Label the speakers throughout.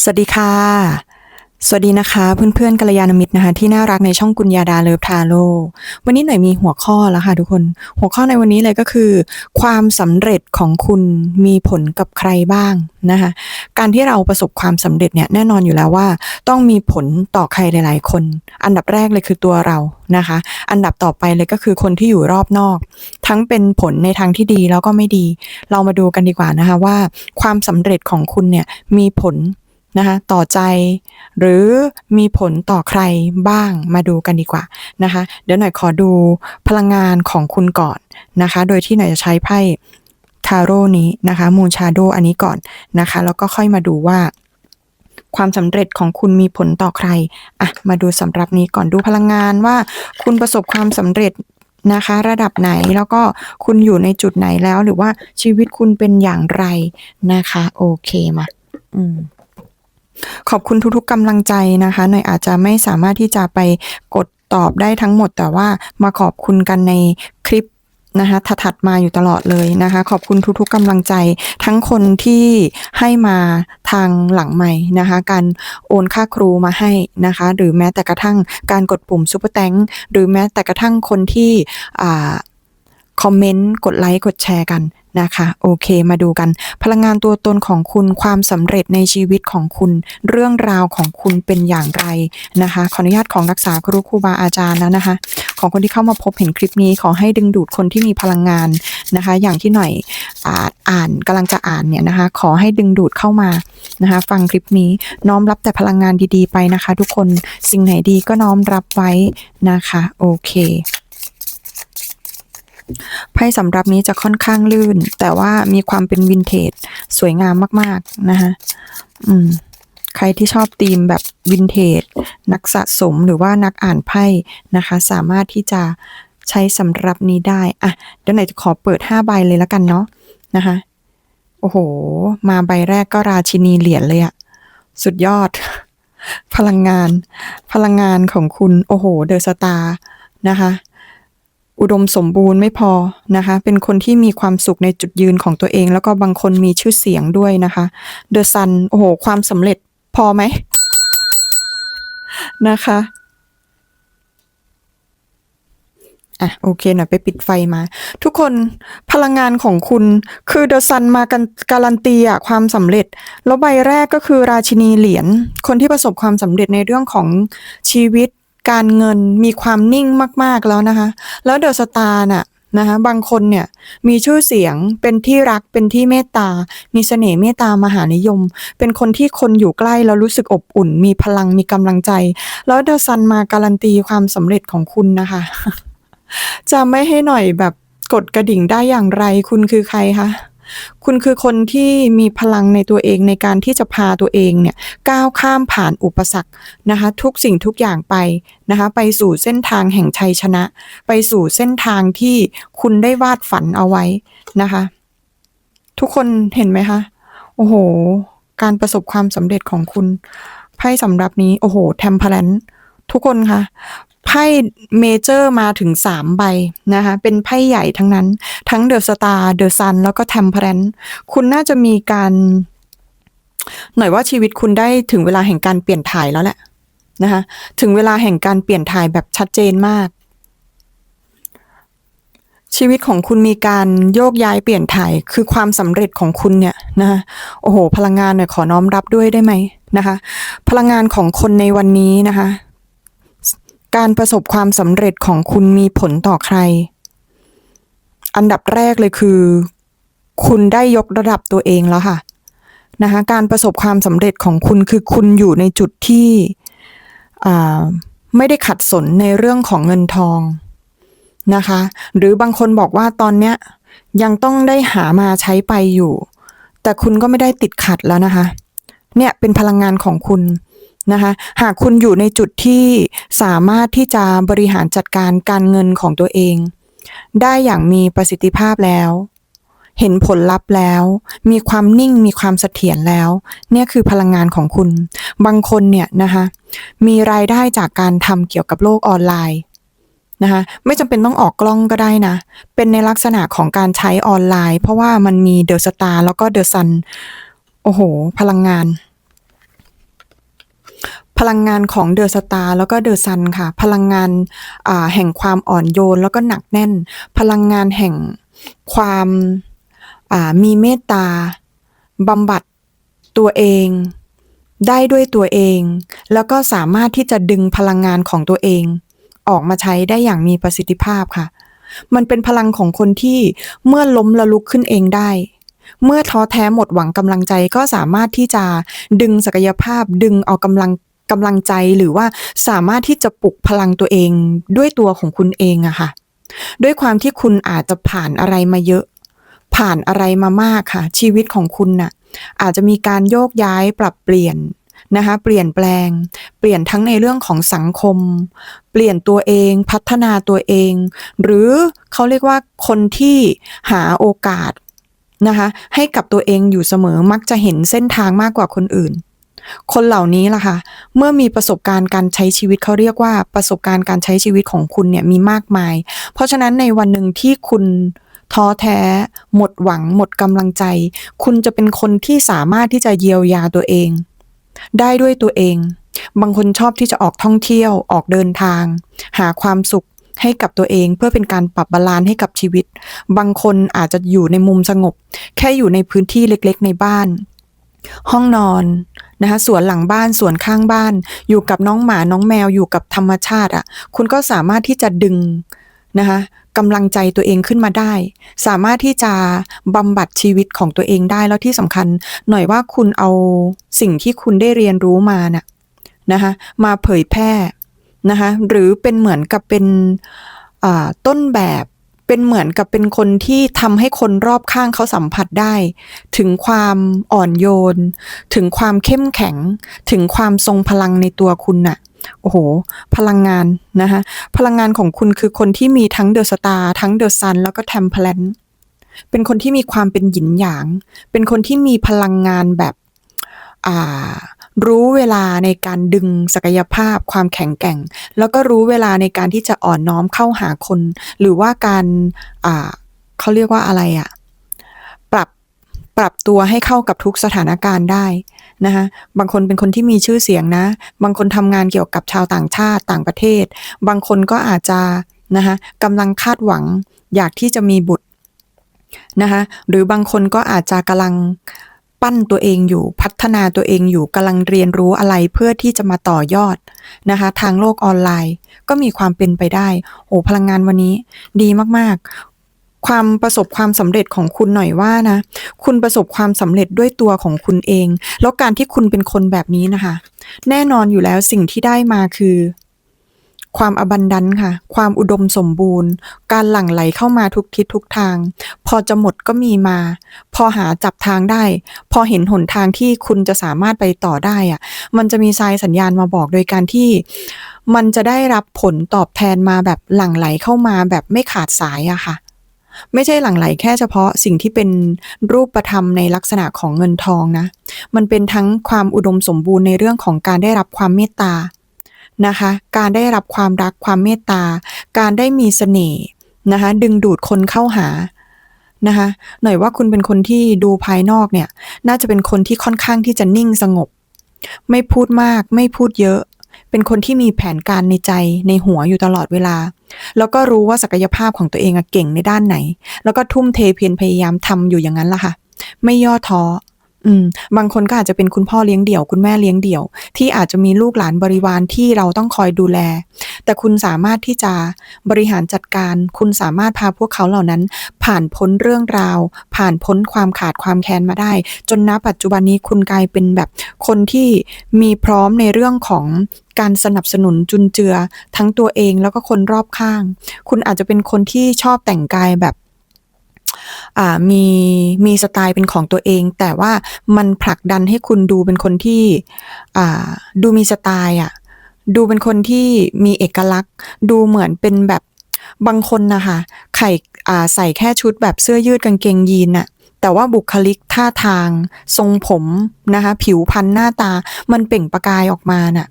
Speaker 1: สวัสดีค่ะ สวัสดีนะคะ เพื่อนๆกัลยาณมิตรนะคะ ที่น่ารักในช่องกุญญาดาเลิฟทาโร่วันนี้หน่อยมีหัวข้อแล้วค่ะทุกคน หัวข้อในวันนี้เลยก็คือ ความสำเร็จของคุณมีผลกับใครบ้างนะคะ การที่เราประสบความสำเร็จเนี่ยแน่นอนอยู่แล้วว่า ต้องมีผลต่อใครหลาย ๆ คน อันดับแรกเลยคือตัวเรานะคะ อันดับต่อไปเลยก็คือคนที่อยู่รอบนอก ทั้งเป็นผลในทางที่ดีแล้วก็ไม่ดี เรามาดูกันดีกว่านะคะว่า ความสำเร็จของคุณเนี่ยมีผล นะคะต่อใจ หรือมีผลต่อใครบ้างมาดูกันดีกว่านะคะ เดี๋ยวหน่อยขอดูพลังงานของคุณก่อนนะคะ โดยที่หน่อยจะใช้ไพ่ทาโร่นี้นะคะมูนชาโดอันนี้ก่อนนะคะ แล้วก็ค่อยมาดูว่า ความสำเร็จของคุณมีผลต่อใครอะมาดูสำหรับนี้ก่อนดูพลังงานว่า คุณประสบความสำเร็จนะคะ ระดับไหนแล้วก็คุณอยู่ในจุดไหนแล้วหรือว่าชีวิตคุณเป็นอย่างไรนะคะ โอเคมาอืม ขอบคุณทุกๆกำลังใจนะคะหน่อยอาจจะไม่สามารถที่จะไปกดตอบได้ทั้งหมด แต่ว่ามาขอบคุณกันในคลิปนะคะถัดมาอยู่ตลอดเลยนะคะ ขอบคุณทุกๆกำลังใจ ทั้งคนที่ให้มาทางหลังใหม่นะคะ การโอนค่าครูมาให้นะคะ หรือแม้แต่กระทั่งการกดปุ่มซุปเปอร์แตงหรือแม้แต่กระทั่งคนที่อ่า คอมเมนต์ กดไลค์ กดแชร์กันนะคะโอเคมาดูกัน พลังงานตัวตนของคุณความสำเร็จในชีวิตของคุณ เรื่องราวของคุณเป็นอย่างไรนะคะ ขออนุญาตของรักษาครูครูบาอาจารย์แล้วนะคะ ของคนที่เข้ามาพบเห็นคลิปนี้ขอให้ดึงดูดคนที่มีพลังงานนะคะ อย่างที่หน่อยอ่าอ่านกำลังจะอ่านเนี่ยนะคะ ขอให้ดึงดูดเข้ามานะคะ ฟังคลิปนี้น้อมรับแต่พลังงานดีๆ ไปนะคะ ทุกคนสิ่งไหนดีก็น้อมรับไว้นะคะ โอเค ไพ่สำรับนี้จะค่อนข้างลื่น แต่ว่ามีความเป็นวินเทจสวยงามมาก ๆ นะคะอืมใครที่ชอบธีมแบบวินเทจ นักสะสมหรือว่านักอ่านไพ่นะคะ สามารถที่จะใช้สำหรับนี้ได้ อะ เดี๋ยวไหนจะขอเปิด 5 ใบเลยแล้วกันเนาะนะคะ โอ้โห มาใบแรกก็ราชินีเหรียญเลยอะสุดยอด พลังงาน พลังงานของคุณ โอ้โห เดอะสตาร์นะคะ อุดมสมบูรณ์ไม่พอนะคะ เป็นคนที่มีความสุขในจุดยืนของตัวเอง แล้วก็บางคนมีชื่อเสียงด้วยนะคะเดอะซันโอ้โห ความสำเร็จพอไหมนะคะอะโอเคหน่อยไปปิดไฟมา ทุกคนพลังงานของคุณคือเดอะซันมากันการันตีอะความสำเร็จ แล้วใบแรกก็คือราชินีเหรียญคนที่ประสบความสำเร็จในเรื่องของชีวิต การเงินมีความนิ่งมาก ๆแล้วนะคะ แล้วเดอะสตาร์น่ะนะคะบางคนเนี่ยมีชื่อเสียงเป็นที่รักเป็นที่เมตตา มีเสน่ห์เมตตามหานิยม เป็นคนที่คนอยู่ใกล้แล้วรู้สึกอบอุ่น มีพลังมีกำลังใจ แล้วเดอะซันมาการันตีความสำเร็จของคุณนะคะ จะไม่ให้หน่อยแบบกดกระดิ่งได้อย่างไรคุณคือใครคะ คุณคือคนที่มีพลังในตัวเองในการที่จะพาตัวเองเนี่ยก้าวข้ามผ่านอุปสรรคนะคะ ทุกสิ่งทุกอย่างไปนะคะไปสู่เส้นทางแห่งชัยชนะ ไปสู่เส้นทางที่คุณได้วาดฝันเอาไว้นะคะ ทุกคนเห็นไหมคะ โอ้โห การประสบความสำเร็จของคุณไพ่สำหรับนี้ โอ้โห แทมเพลนทุกคนคะ ไพ่เมเจอร์มาถึงสามใบนะคะ เป็นไพ่ใหญ่ทั้งนั้น ทั้งเดอะสตาร์เดอะซันแล้วก็แทมเพลนคุณน่าจะมีการ หน่อยว่าชีวิตคุณได้ถึงเวลาแห่งการเปลี่ยนถ่ายแล้วแหละนะคะถึงเวลาแห่งการเปลี่ยนถ่ายแบบชัดเจนมาก ชีวิตของคุณมีการโยกย้ายเปลี่ยนถ่ายคือความสำเร็จของคุณเนี่ยนะคะโอ้โห พลังงานหน่อยขอน้อมรับด้วยได้ไหมนะคะ พลังงานของคนในวันนี้นะคะ การประสบความสำเร็จของคุณมีผลต่อใคร อันดับแรกเลยคือ คุณได้ยกระดับตัวเองแล้วค่ะนะคะการประสบความสำเร็จของคุณคือคุณอยู่ในจุดที่ไม่ได้ขัดสนในเรื่องของเงินทองนะคะ หรือบางคนบอกว่าตอนเนี้ยยังต้องได้หามาใช้ไปอยู่ แต่คุณก็ไม่ได้ติดขัดแล้วนะคะ เนี่ยเป็นพลังงานของคุณ นะคะหากคุณอยู่ในจุดที่สามารถที่จะบริหารจัดการการเงินของตัวเอง ได้อย่างมีประสิทธิภาพแล้ว เห็นผลลัพธ์แล้ว มีความนิ่งมีความเสถียรแล้ว เนี่ยคือพลังงานของคุณ บางคนเนี่ยนะคะมีรายได้จากการทำเกี่ยวกับโลกออนไลน์นะคะไม่จำเป็นต้องออกกล้องก็ได้นะ เป็นในลักษณะของการใช้ออนไลน์ เพราะว่ามันมีเดอะสตาร์แล้วก็เดอะซัน โอ้โห พลังงาน พลังงานของเดอะสตาร์แล้วก็เดอะซันค่ะ พลังงานาแห่งความอ่อนโยนแล้วก็หนักแน่น พลังงานแห่งความามีเมตตาบำบัดตัวเอง ได้ด้วยตัวเอง แล้วก็สามารถที่จะดึงพลังงานของตัวเอง ออกมาใช้ได้อย่างมีประสิทธิภาพค่ะ มันเป็นพลังของคนที่เมื่อล้มและลุกขึ้นเองได้เมื่อท้อแท้หมดหวังกำลังใจก็สามารถที่จะดึงศักยภาพดึงเอากำลัง กำลังใจหรือว่าสามารถที่จะปลุกพลังตัวเองด้วยตัวของคุณเองอะค่ะ ด้วยความที่คุณอาจจะผ่านอะไรมาเยอะ ผ่านอะไรมามากค่ะ ชีวิตของคุณน่ะ อาจจะมีการโยกย้ายปรับเปลี่ยนนะคะเปลี่ยนแปลง เปลี่ยนทั้งในเรื่องของสังคม เปลี่ยนตัวเองพัฒนาตัวเอง หรือเขาเรียกว่าคนที่หาโอกาสนะคะให้กับตัวเองอยู่เสมอมักจะเห็นเส้นทางมากกว่าคนอื่น คนเหล่านี้ล่ะค่ะเมื่อมีประสบการณ์การใช้ชีวิตเขาเรียกว่าประสบการณ์การใช้ชีวิตของคุณเนี่ยมีมากมาย เพราะฉะนั้นในวันหนึ่งที่คุณท้อแท้ หมดหวัง หมดกำลังใจ คุณจะเป็นคนที่สามารถที่จะเยียวยาตัวเอง ได้ด้วยตัวเอง บางคนชอบที่จะออกท่องเที่ยวออกเดินทาง หาความสุขให้กับตัวเองเพื่อเป็นการปรับบาลานซ์ให้กับชีวิต บางคนอาจจะอยู่ในมุมสงบ แค่อยู่ในพื้นที่เล็กๆ ในบ้าน ห้องนอน นะคะสวนหลังบ้านสวนข้างบ้าน อยู่กับน้องหมาน้องแมวอยู่กับธรรมชาติอะ คุณก็สามารถที่จะดึงนะคะกำลังใจตัวเองขึ้นมาได้ สามารถที่จะบำบัดชีวิตของตัวเองได้แล้วที่สำคัญ หน่อยว่าคุณเอาสิ่งที่คุณได้เรียนรู้มาน่ะนะคะมาเผยแพร่นะคะหรือเป็นเหมือนกับเป็นต้นแบบ เป็นเหมือนกับเป็นคนที่ทำให้คนรอบข้างเขาสัมผัสได้ ถึงความอ่อนโยน ถึงความเข้มแข็ง ถึงความทรงพลังในตัวคุณน่ะโอ้โห พลังงานนะคะพลังงานของคุณคือคนที่มีทั้งเดอะสตาร์ทั้งเดอะซันแล้วก็แทมเพลนเป็นคนที่มีความเป็นหยินหยาง เป็นคนที่มีพลังงานแบบ อ่า รู้เวลาในการดึงศักยภาพความแข็งแกร่ง แล้วก็รู้เวลาในการที่จะอ่อนน้อมเข้าหาคน หรือว่าการอ่าเขาเรียกว่าอะไรอะปรับปรับตัวให้เข้ากับทุกสถานการณ์ได้นะคะบางคนเป็นคนที่มีชื่อเสียงนะ บางคนทำงานเกี่ยวกับชาวต่างชาติต่างประเทศ บางคนก็อาจจะนะคะกำลังคาดหวังอยากที่จะมีบุตรนะคะหรือบางคนก็อาจจะกำลัง ปั้นตัวเองอยู่พัฒนาตัวเองอยู่กำลังเรียนรู้อะไรเพื่อที่จะมาต่อยอดนะคะ ทางโลกออนไลน์ ก็มีความเป็นไปได้โอ้พลังงานวันนี้ดีมากๆ ความประสบความสำเร็จของคุณหน่อยว่านะ คุณประสบความสำเร็จด้วยตัวของคุณเอง แล้วการที่คุณเป็นคนแบบนี้นะคะ แน่นอนอยู่แล้วสิ่งที่ได้มาคือ ความอบันดันค่ะ ความอุดมสมบูรณ์ การหลั่งไหลเข้ามาทุกทิศทุกทาง พอจะหมดก็มีมา พอหาจับทางได้ พอเห็นหนทางที่คุณจะสามารถไปต่อได้อะมันจะมีทรายสัญญาณมาบอกโดยการที่มันจะได้รับผลตอบแทนมาแบบหลั่งไหลเข้ามาแบบไม่ขาดสายอะค่ะไม่ใช่หลั่งไหลแค่เฉพาะสิ่งที่เป็นรูปธรรมในลักษณะของเงินทองนะ มันเป็นทั้งความอุดมสมบูรณ์ในเรื่องของการได้รับความเมตตา นะคะ การได้รับความรักความเมตตา การได้มีเสน่ห์นะคะ ดึงดูดคนเข้าหานะคะหน่อยว่าคุณเป็นคนที่ดูภายนอกเนี่ย น่าจะเป็นคนที่ค่อนข้างที่จะนิ่งสงบ ไม่พูดมาก ไม่พูดเยอะ เป็นคนที่มีแผนการในใจในหัวอยู่ตลอดเวลา แล้วก็รู้ว่าศักยภาพของตัวเองอเก่งในด้านไหน แล้วก็ทุ่มเทเพียรพยายามทำอยู่อย่างนั้นล่ะค่ะ ไม่ย่อท้อ อืม บางคนก็อาจจะเป็นคุณพ่อเลี้ยงเดี่ยว คุณแม่เลี้ยงเดี่ยว ที่อาจจะมีลูกหลานบริวารที่เราต้องคอยดูแล แต่คุณสามารถที่จะบริหารจัดการ คุณสามารถพาพวกเขาเหล่านั้น ผ่านพ้นเรื่องราว ผ่านพ้นความขาดความแค้นมาได้ จนณปัจจุบันนี้คุณกลายเป็นแบบคนที่มีพร้อมในเรื่องของการสนับสนุนจุนเจือทั้งตัวเองแล้วก็คนรอบข้าง คุณอาจจะเป็นคนที่ชอบแต่งกายแบบ มีมีสไตล์เป็นของตัวเอง แต่ว่ามันผลักดันให้คุณดูเป็นคนที่ดูมีสไตล์อะดูเป็นคนที่มีเอกลักษณ์ ดูเหมือนเป็นแบบบางคนนะคะไข่ใส่แค่ชุดแบบเสื้อยืดกางเกงยีนน่ะแต่ว่าบุคลิกท่าทาง ทรงผมนะคะผิวพรรณหน้าตามันเปล่งประกายออกมาน่ะ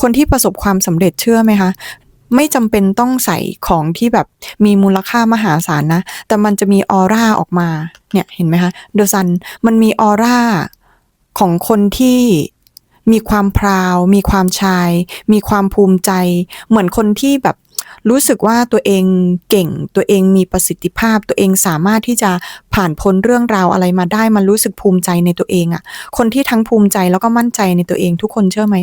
Speaker 1: คนที่ประสบความสำเร็จเชื่อไหมคะ ไม่จำเป็นต้องใส่ของที่แบบมีมูลค่ามหาศาลนะ แต่มันจะมีออร่าออกมา เนี่ยเห็นไหมคะเดอะซันมันมีออร่าของคนที่มีความพราว มีความชาย มีความภูมิใจ เหมือนคนที่แบบรู้สึกว่าตัวเองเก่ง ตัวเองมีประสิทธิภาพ ตัวเองสามารถที่จะผ่านพ้นเรื่องราวอะไรมาได้ มันรู้สึกภูมิใจในตัวเองอะ่ะ คนที่ทั้งภูมิใจแล้วก็มั่นใจในตัวเองทุกคนเชื่อไหม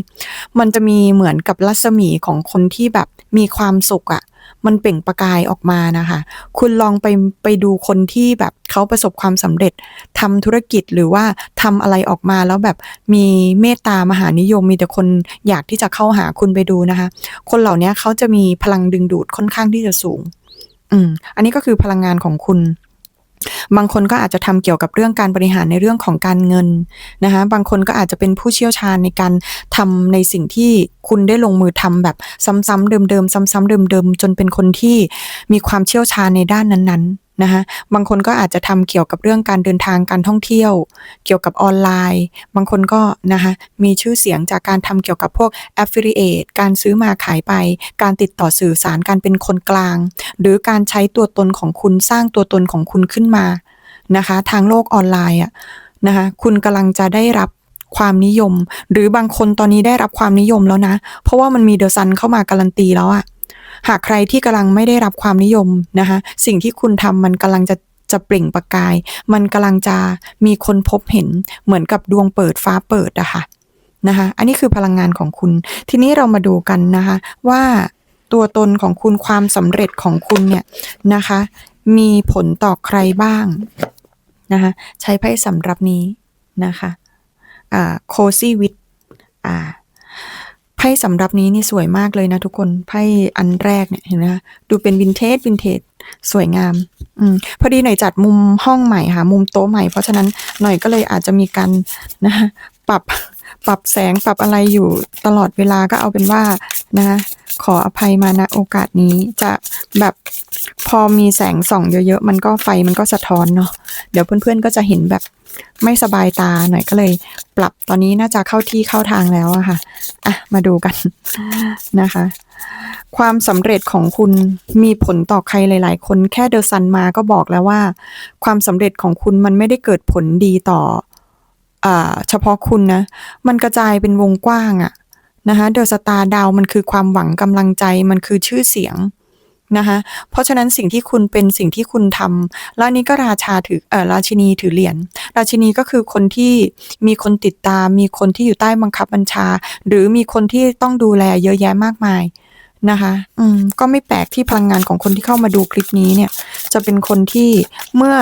Speaker 1: มันจะมีเหมือนกับรัศมีของคนที่แบบ มีความสุขอะ่ะมันเปล่งประกายออกมานะคะ คุณลองไปไปดูคนที่แบบเขาประสบความสำเร็จทำธุรกิจหรือว่าทำอะไรออกมาแล้วแบบมีเมตตามหานิยมมีแต่คนอยากที่จะเข้าหาคุณไปดูนะคะ คนเหล่านี้เขาจะมีพลังดึงดูดค่อนข้างที่จะสูง อืม อันนี้ก็คือพลังงานของคุณ บางคนก็อาจจะทำเกี่ยวกับเรื่องการบริหารในเรื่องของการเงินนะคะบางคนก็อาจจะเป็นผู้เชี่ยวชาญในการทำในสิ่งที่คุณได้ลงมือทำแบบซ้ำๆเดิมๆ ซ้ำๆเดิมๆ จนเป็นคนที่มีความเชี่ยวชาญในด้านนั้นๆ นะคะบางคนก็อาจจะทำเกี่ยวกับเรื่องการเดินทางการท่องเที่ยว เกี่ยวกับออนไลน์ บางคนก็นะคะมีชื่อเสียงจากการทำเกี่ยวกับพวก affiliate การซื้อมาขายไป การติดต่อสื่อสารการเป็นคนกลาง หรือการใช้ตัวตนของคุณสร้างตัวตนของคุณขึ้นมานะคะ ทางโลกออนไลน์อะนะคะคุณกำลังจะได้รับความนิยม หรือบางคนตอนนี้ได้รับความนิยมแล้วนะ เพราะว่ามันมีเดอะซันเข้ามาการันตีแล้วอะ หากใครที่กำลังไม่ได้รับความนิยมนะคะสิ่งที่คุณทำมันกำลังจะจะเปล่งประกาย มันกำลังจะมีคนพบเห็นเหมือนกับดวงเปิดฟ้าเปิดอะค่ะนะคะอันนี้คือพลังงานของคุณ ทีนี้เรามาดูกันนะคะว่าตัวตนของคุณความสำเร็จของคุณเนี่ยนะคะมีผลต่อใครบ้างนะคะใช้ไพ่สำหรับนี้นะคะอ่าโคซี่วิทอ่า ไพ่สำหรับนี้นี่สวยมากเลยนะทุกคนไพ่อันแรกเนี่ยเห็นไหมดูเป็นวินเทจวินเทจสวยงามอืมพอดีหน่อยจัดมุมห้องใหม่ค่ะ มุมโต๊ะใหม่เพราะฉะนั้นหน่อยก็เลยอาจจะมีการนะคะปรับปรับแสงปรับอะไรอยู่ตลอดเวลาก็เอาเป็นว่านะคะขออภัยมาณโอกาสนี้จะแบบพอมีแสงส่องเยอะๆ มันก็ไฟมันก็สะท้อนเนาะเดี๋ยวเพื่อนๆก็จะเห็นแบบ ไม่สบายตาหน่อยก็เลย ปรับตอนนี้น่าจะเข้าที่เข้าทางแล้วอะค่ะอะมาดูกันนะคะ ความสำเร็จของคุณมีผลต่อใครหลาย ๆ คนแค่เดอะซันมาก็บอกแล้วว่า ความสำเร็จของคุณมันไม่ได้เกิดผลดีต่ออ่าเฉพาะคุณนะ มันกระจายเป็นวงกว้างอะนะคะเดอะสตาร์ดาวมันคือความหวังกำลังใจมันคือชื่อเสียง นะคะเพราะฉะนั้นสิ่งที่คุณเป็นสิ่งที่คุณทำแล้วนี้ก็ราชาถือเออราชินีถือเหรียญราชินีก็คือคนที่มีคนติดตาม มีคนที่อยู่ใต้บังคับบัญชา หรือมีคนที่ต้องดูแลเยอะแยะมากมายนะคะอืมก็ไม่แปลกที่พลังงานของคนที่เข้ามาดูคลิปนี้เนี่ย จะเป็นคนที่เมื่อ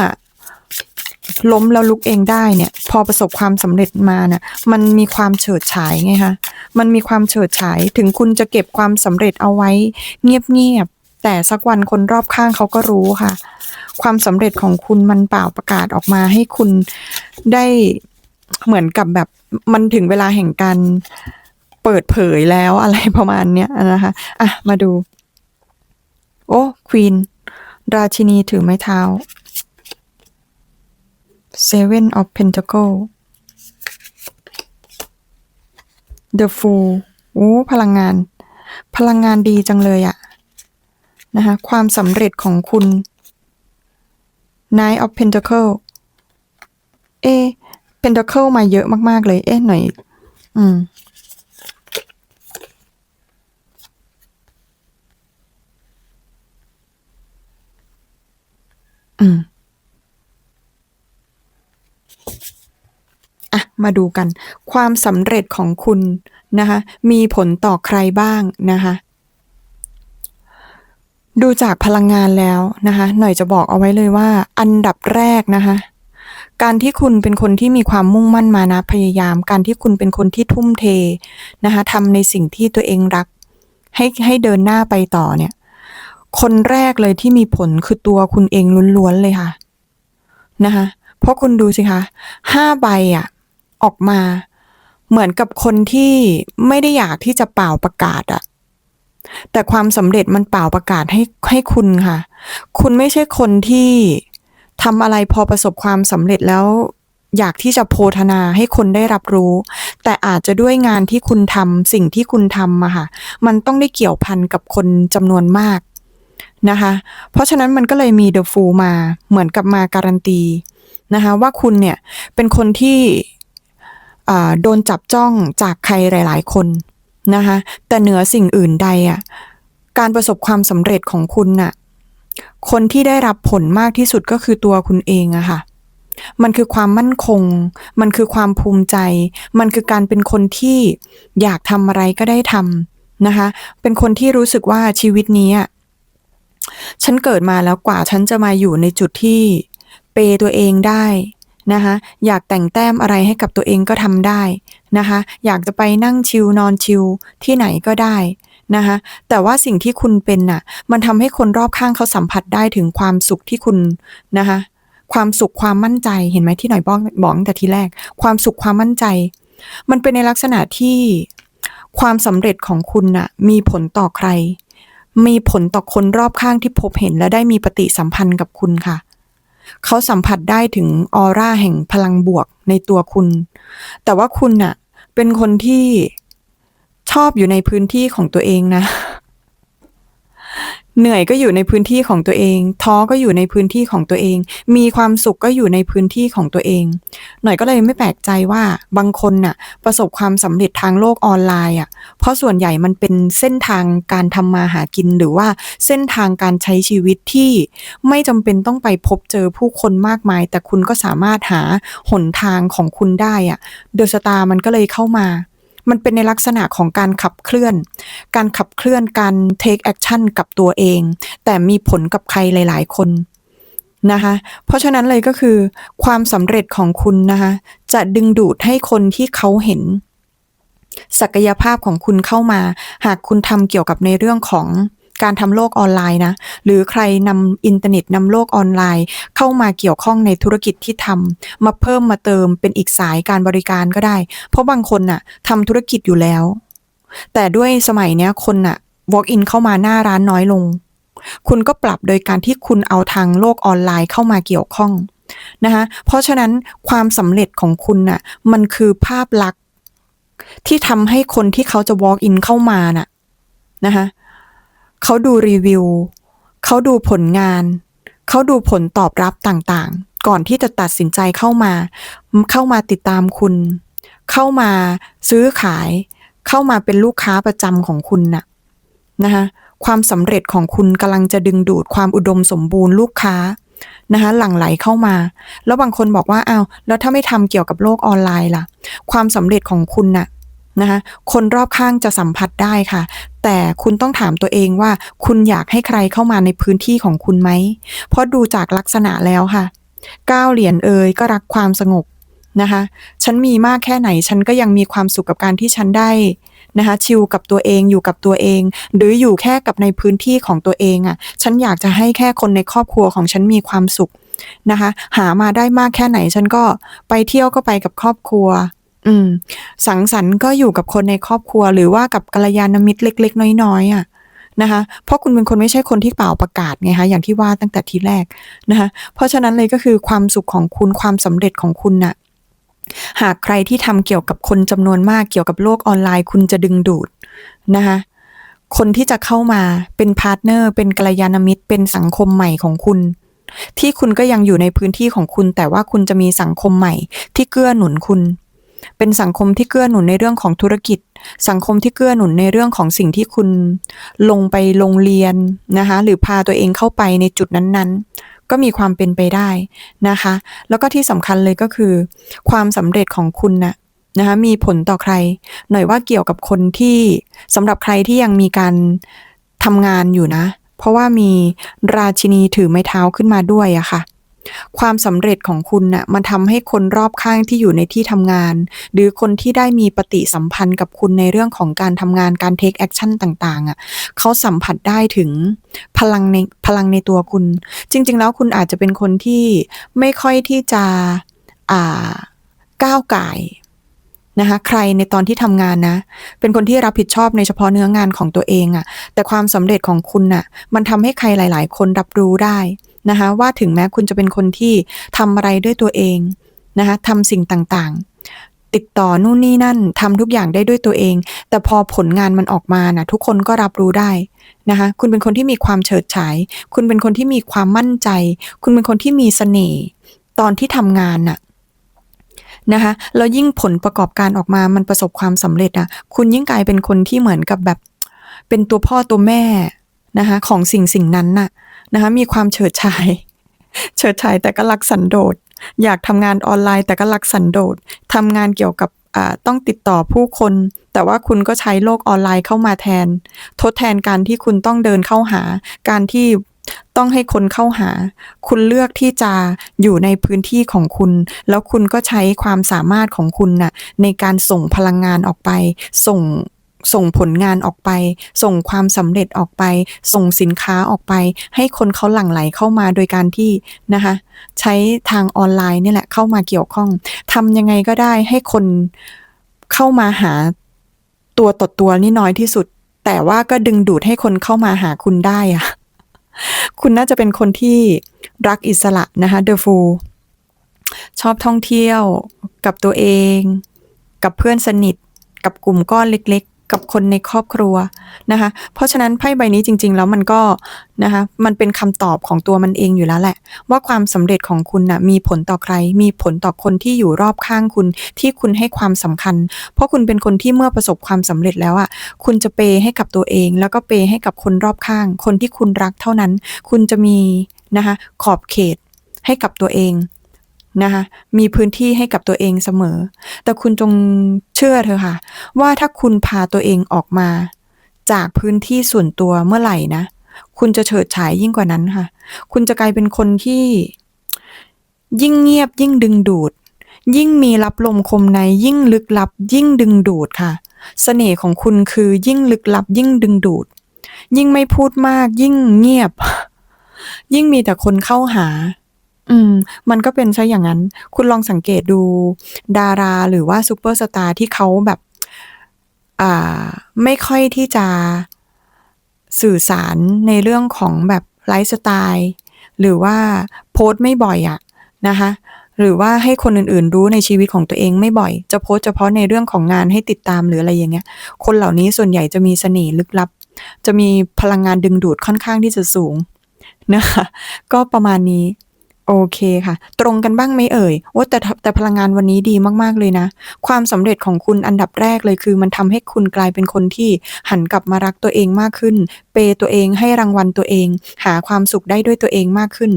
Speaker 1: ล้มแล้วลุกเองได้เนี่ย พอประสบความสำเร็จมาเนี่ยมันมีความเฉิดฉายไงคะมันมีความเฉิดฉายถึงคุณจะเก็บความสำเร็จเอาไว้ เงียบ แต่สักวันคนรอบข้างเขาก็รู้ค่ะ ความสำเร็จของคุณมันเปล่าประกาศออกมาให้คุณได้เหมือนกับแบบมันถึงเวลาแห่งการเปิดเผยแล้วอะไรประมาณเนี้ยนะคะอะมาดู โอ้ควีนราชินีถือไม้เท้า Seven of Pentacle The Fool โอ้พลังงาน พลังงานดีจังเลยอะ นะคะความสำเร็จของคุณ Nine of Pentacle เอ๊ Pentacle มาเยอะมาก ๆ เลย เอ๊ะหน่อย อืม อืมอะ มาดูกัน ความสำเร็จของคุณนะคะ มีผลต่อใครบ้างนะคะ ดูจากพลังงานแล้วนะคะ หน่อยจะบอกเอาไว้เลยว่า อันดับแรกนะคะ การที่คุณเป็นคนที่มีความมุ่งมั่นมานะพยายาม การที่คุณเป็นคนที่ทุ่มเทนะคะทำในสิ่งที่ตัวเองรัก ให้ให้เดินหน้าไปต่อเนี่ย คนแรกเลยที่มีผลคือตัวคุณเองล้วนๆเลยค่ะนะคะ เพราะคุณดูสิคะห้าใบอะออกมา เหมือนกับคนที่ไม่ได้อยากที่จะเป่าประกาศอะ แต่ความสำเร็จมันเป่าประกาศให้ให้คุณค่ะ คุณไม่ใช่คนที่ทำอะไรพอประสบความสำเร็จแล้ว อยากที่จะโพธนาให้คนได้รับรู้ แต่อาจจะด้วยงานที่คุณทำสิ่งที่คุณทำอะค่ะ มันต้องได้เกี่ยวพันกับคนจำนวนมากนะคะ เพราะฉะนั้นมันก็เลยมีเดอะฟูมาเหมือนกับมาการันตีนะคะว่าคุณเนี่ยเป็นคนที่โดนจับจ้องจากใครหลาย ๆ คน นะคะแต่เหนือสิ่งอื่นใดอะการประสบความสำเร็จของคุณน่ะคนที่ได้รับผลมากที่สุดก็คือตัวคุณเองอะค่ะ มันคือความมั่นคง มันคือความภูมิใจ มันคือการเป็นคนที่อยากทำอะไรก็ได้ทำนะคะ เป็นคนที่รู้สึกว่าชีวิตนี้อะฉันเกิดมาแล้วกว่าฉันจะมาอยู่ในจุดที่เปย์ตัวเองได้นะคะอยากแต่งแต้มอะไรให้กับตัวเองก็ทำได้ นะคะ อยากจะไปนั่งชิลนอนชิลที่ไหนก็ได้นะคะแต่ว่าสิ่งที่คุณเป็นน่ะ มันทำให้คนรอบข้างเขาสัมผัสได้ถึงความสุขที่คุณนะคะความสุขความมั่นใจเห็นไหมที่หน่อยบอกบอกแต่ทีแรก ความสุขความมั่นใจ มันเป็นในลักษณะที่ความสำเร็จของคุณน่ะ มีผลต่อใคร มีผลต่อคนรอบข้างที่พบเห็นและได้มีปฏิสัมพันธ์กับคุณค่ะ เขาสัมผัสได้ถึงออร่าแห่งพลังบวกในตัวคุณ แต่ว่าคุณน่ะ เป็นคนที่ชอบอยู่ในพื้นที่ของตัวเองนะ เหนื่อยก็อยู่ในพื้นที่ของตัวเอง ท้อก็อยู่ในพื้นที่ของตัวเอง มีความสุขก็อยู่ในพื้นที่ของตัวเอง หน่อยก็เลยไม่แปลกใจว่าบางคนน่ะ ประสบความสำเร็จทางโลกออนไลน์อะเพราะส่วนใหญ่มันเป็นเส้นทางการทำมาหากินหรือว่าเส้นทางการใช้ชีวิตที่ไม่จำเป็นต้องไปพบเจอผู้คนมากมาย แต่คุณก็สามารถหาหนทางของคุณได้อะเดอะสตาร์มันก็เลยเข้ามา มันเป็นในลักษณะของการขับเคลื่อน การขับเคลื่อนการ take action กับตัวเอง แต่มีผลกับใครหลาย ๆ คนนะคะเพราะฉะนั้นเลยก็คือความสำเร็จของคุณนะคะจะดึงดูดให้คนที่เขาเห็น ศักยภาพของคุณเข้ามา หากคุณทำเกี่ยวกับในเรื่องของ การทำโลกออนไลน์นะ หรือใครนำอินเทอร์เน็ตนำโลกออนไลน์ เข้ามาเกี่ยวข้องในธุรกิจที่ทำมาเพิ่มมาเติมเป็นอีกสายการบริการก็ได้ เพราะบางคนน่ะทำธุรกิจอยู่แล้ว แต่ด้วยสมัยเนี้ยคนน่ะ walk in เข้ามาหน้าร้านน้อยลง คุณก็ปรับโดยการที่คุณเอาทางโลกออนไลน์เข้ามาเกี่ยวข้องนะคะเพราะฉะนั้นความสำเร็จของคุณน่ะมันคือภาพลักษณ์ที่ทำให้คนที่เขาจะ walk in เข้ามาน่ะนะคะ เขาดูรีวิว เขาดูผลงาน เขาดูผลตอบรับต่างๆ ก่อนที่จะตัดสินใจเข้ามา เข้ามาติดตามคุณ เข้ามาซื้อขาย เข้ามาเป็นลูกค้าประจำของคุณน่ะนะคะความสำเร็จของคุณกำลังจะดึงดูดความอุดมสมบูรณ์ลูกค้านะคะหลั่งไหลเข้ามา แล้วบางคนบอกว่าอ้าวแล้วถ้าไม่ทำเกี่ยวกับโลกออนไลน์ล่ะ ความสำเร็จของคุณน่ะ นะคะคนรอบข้างจะสัมผัสได้ค่ะ แต่คุณต้องถามตัวเองว่า คุณอยากให้ใครเข้ามาในพื้นที่ของคุณไหม เพราะดูจากลักษณะแล้วค่ะก้าวเหรียญเอ่ยก็รักความสงบนะคะ ฉันมีมากแค่ไหนฉันก็ยังมีความสุขกับการที่ฉันได้นะคะชิลกับตัวเองอยู่กับตัวเอง หรืออยู่แค่กับในพื้นที่ของตัวเองอะ่ะ ฉันอยากจะให้แค่คนในครอบครัวของฉันมีความสุขนะคะ หามาได้มากแค่ไหนฉันก็ไปเที่ยวก็ไปกับครอบครัว อืม สังสรรค์ก็อยู่กับคนในครอบครัว หรือว่ากับกัลยาณมิตรเล็ก ๆ น้อยๆอะนะคะ เพราะคุณเป็นคนไม่ใช่คนที่เป่าประกาศไงคะอย่างที่ว่าตั้งแต่ทีแรกนะคะ เพราะฉะนั้นเลยก็คือความสุขของคุณความสำเร็จของคุณน่ะ หากใครที่ทำเกี่ยวกับคนจำนวนมากเกี่ยวกับโลกออนไลน์ คุณจะดึงดูดนะคะคนที่จะเข้ามาเป็นพาร์ทเนอร์ เป็นกัลยาณมิตร เป็นสังคมใหม่ของคุณ ที่คุณก็ยังอยู่ในพื้นที่ของคุณ แต่ว่าคุณจะมีสังคมใหม่ที่เกื้อหนุนคุณ เป็นสังคมที่เกื้อหนุนในเรื่องของธุรกิจ สังคมที่เกื้อหนุนในเรื่องของสิ่งที่คุณลงไปโรงเรียนนะคะหรือพาตัวเองเข้าไปในจุดนั้นๆ ก็มีความเป็นไปได้นะคะ แล้วก็ที่สำคัญเลยก็คือ ความสำเร็จของคุณนะนะคะมีผลต่อใคร หน่อยว่าเกี่ยวกับคนที่สำหรับใครที่ยังมีการทำงานอยู่นะ เพราะว่ามีราชินีถือไม้เท้าขึ้นมาด้วยอะค่ะ ความสำเร็จของคุณน่ะมันทำให้คนรอบข้างที่อยู่ในที่ทำงาน หรือคนที่ได้มีปฏิสัมพันธ์กับคุณในเรื่องของการทำงานการเทคแอคชั่นต่างๆอะเขาสัมผัสได้ถึงพลังในพลังในตัวคุณ จริง ๆ แล้วคุณอาจจะเป็นคนที่ไม่ค่อยที่จะอ่าก้าวไก่นะคะใครในตอนที่ทำงานนะ เป็นคนที่รับผิดชอบในเฉพาะเนื้องานของตัวเองอะ่ะแต่ความสำเร็จของคุณน่ะ มันทำให้ใครหลาย ๆ คนรับรู้ได้ นะคะว่าถึงแม้คุณจะเป็นคนที่ทำอะไรด้วยตัวเองนะคะทำสิ่งต่างๆ ติดต่อนู่นนี่นั่นทำทุกอย่างได้ด้วยตัวเอง แต่พอผลงานมันออกมาน่ะทุกคนก็รับรู้ได้นะคะคุณเป็นคนที่มีความเฉิดฉาย คุณเป็นคนที่มีความมั่นใจ คุณเป็นคนที่มีเสน่ห์ตอนที่ทำงานน่ะนะคะแล้วยิ่งผลประกอบการออกมามันประสบความสำเร็จอะคุณยิ่งกลายเป็นคนที่เหมือนกับแบบ เป็นตัวพ่อตัวแม่นะคะของสิ่งสิ่งนั้นน่ะ นะคะมีความเฉิดฉายเฉิดฉายแต่ก็รักสันโดษอยากทำงานออนไลน์แต่ก็รักสันโดษทำงานเกี่ยวกับต้องติดต่อผู้คน แต่ว่าคุณก็ใช้โลกออนไลน์เข้ามาแทน ทดแทนการที่คุณต้องเดินเข้าหา การที่ต้องให้คนเข้าหา คุณเลือกที่จะอยู่ในพื้นที่ของคุณ แล้วคุณก็ใช้ความสามารถของคุณน่ะในการส่งพลังงานออกไป ส่ง ส่งผลงานออกไป ส่งความสำเร็จออกไป ส่งสินค้าออกไป ให้คนเขาหลั่งไหลเข้ามาโดยการที่นะคะใช้ทางออนไลน์นี่แหละเข้ามาเกี่ยวข้องทำยังไงก็ได้ให้คนเข้ามาหาตัวต่อตัวนี่น้อยที่สุด แต่ว่าก็ดึงดูดให้คนเข้ามาหาคุณได้อะคุณน่าจะเป็นคนที่รักอิสระนะคะเดอะฟูชอบท่องเที่ยวกับตัวเอง กับเพื่อนสนิท กับกลุ่มก้อนเล็ก กับคนในครอบครัวนะคะ เพราะฉะนั้นไพ่ใบนี้จริง ๆ แล้วมันก็นะคะมันเป็นคำตอบของตัวมันเองอยู่แล้วแหละ ว่าความสำเร็จของคุณนะ่ะมีผลต่อใคร มีผลต่อคนที่อยู่รอบข้างคุณที่คุณให้ความสำคัญ เพราะคุณเป็นคนที่เมื่อประสบความสำเร็จแล้วอะคุณจะเปย์ให้กับตัวเอง แล้วก็เปย์ให้กับคนรอบข้าง คนที่คุณรักเท่านั้น คุณจะมีนะคะขอบเขตให้กับตัวเอง นะคะมีพื้นที่ให้กับตัวเองเสมอ แต่คุณจงเชื่อเถอค่ะ ว่าถ้าคุณพาตัวเองออกมา จากพื้นที่ส่วนตัวเมื่อไหร่นะ คุณจะเฉิดฉายยิ่งกว่านั้นค่ะ คุณจะกลายเป็นคนที่ ยิ่งเงียบยิ่งดึงดูด ยิ่งมีรับลมคมในยิ่งลึกลับ ยิ่งดึงดูดค่ะเสน่ห์ของคุณคือยิ่งลึกลับ ยิ่งดึงดูด ยิ่งไม่พูดมาก ยิ่งเงียบ ยิ่งมีแต่คนเข้าหา อืม มันก็เป็นซะอย่างนั้น คุณลองสังเกตดูดาราหรือว่าซูเปอร์สตาร์ที่เขาแบบ อ่า ไม่ค่อยที่จะสื่อสารในเรื่องของแบบไลฟ์สไตล์หรือว่าโพสต์ไม่บ่อยอะนะคะหรือว่าให้คนอื่นๆรู้ในชีวิตของตัวเองไม่บ่อย จะโพสเฉพาะในเรื่องของงานให้ติดตามหรืออะไรอย่างเงี้ย คนเหล่านี้ส่วนใหญ่จะมีเสน่ห์ลึกลับ จะมีพลังงานดึงดูดค่อนข้างที่จะสูงนะคะ ก็ประมาณนี้ โอเคค่ะ ตรงกันบ้างไหมเอ่ยว่าแต่แต่พลังงานวันนี้ดีมากๆเลยนะ ความสำเร็จของคุณอันดับแรกเลยคือ มันทำให้คุณกลายเป็นคนที่หันกลับมารักตัวเองมากขึ้น เปย์ตัวเองให้รางวัลตัวเอง หาความสุขได้ด้วยตัวเองมากขึ้น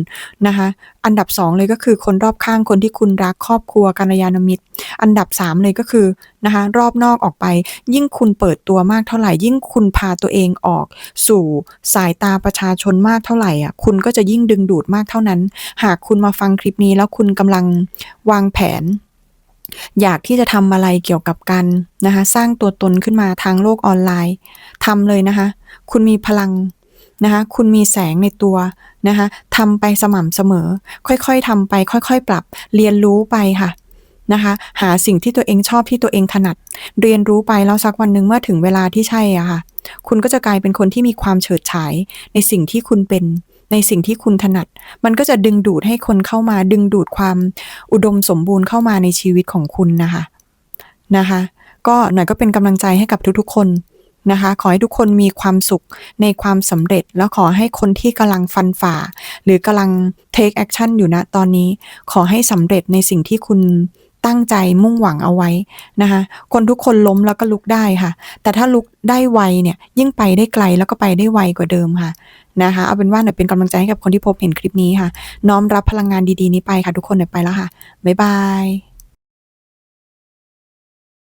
Speaker 1: นะคะอันดับสองเลยก็คือคนรอบข้างคนที่คุณรักครอบครัวกัลยาณมิตร อันดับสามเลยก็คือนะคะรอบนอกออกไป ยิ่งคุณเปิดตัวมากเท่าไหร่ ยิ่งคุณพาตัวเองออก สู่สายตาประชาชนมากเท่าไหร่อะคุณก็จะยิ่งดึงดูดมากเท่านั้น หากคุณมาฟังคลิปนี้แล้วคุณกำลังวางแผนอยากที่จะทำอะไรเกี่ยวกับการนะคะสร้างตัวตนขึ้นมาทางโลกออนไลน์ทำเลยนะคะ คุณมีพลัง นะคะคุณมีแสงในตัวนะคะทำไปสม่ำเสมอ ค่อยๆทำไป ค่อยๆ ปรับ เรียนรู้ไปค่ะนะคะหาสิ่งที่ตัวเองชอบที่ตัวเองถนัด เรียนรู้ไปแล้วสักวันหนึ่งเมื่อถึงเวลาที่ใช่อะค่ะ คุณก็จะกลายเป็นคนที่มีความเฉิดฉายในสิ่งที่คุณเป็น ในสิ่งที่คุณถนัด มันก็จะดึงดูดให้คนเข้ามา ดึงดูดความอุดมสมบูรณ์เข้ามาในชีวิตของคุณนะคะนะคะ ก็หน่อยก็เป็นกำลังใจให้กับทุกๆ คน นะคะ ขอให้ทุกคนมีความสุขในความสำเร็จ แล้วขอให้คนที่กำลังฟันฝ่า หรือกำลัง take action อยู่ณตอนนี้ ขอให้สำเร็จในสิ่งที่คุณตั้งใจมุ่งหวังเอาไว้นะคะ คนทุกคนล้มแล้วก็ลุกได้ค่ะ แต่ถ้าลุกได้ไวเนี่ย ยิ่งไปได้ไกลแล้วก็ไปได้ไวกว่าเดิมค่ะนะคะ เอาเป็นว่าหน่ยเป็นกำลังใจให้กับคนที่พบเห็นคลิปนี้ค่ะ น้อมรับพลังงานดีๆนี้ไปค่ะ ทุกคนหน่ยไปแล้วค่ะ บ๊ายบาย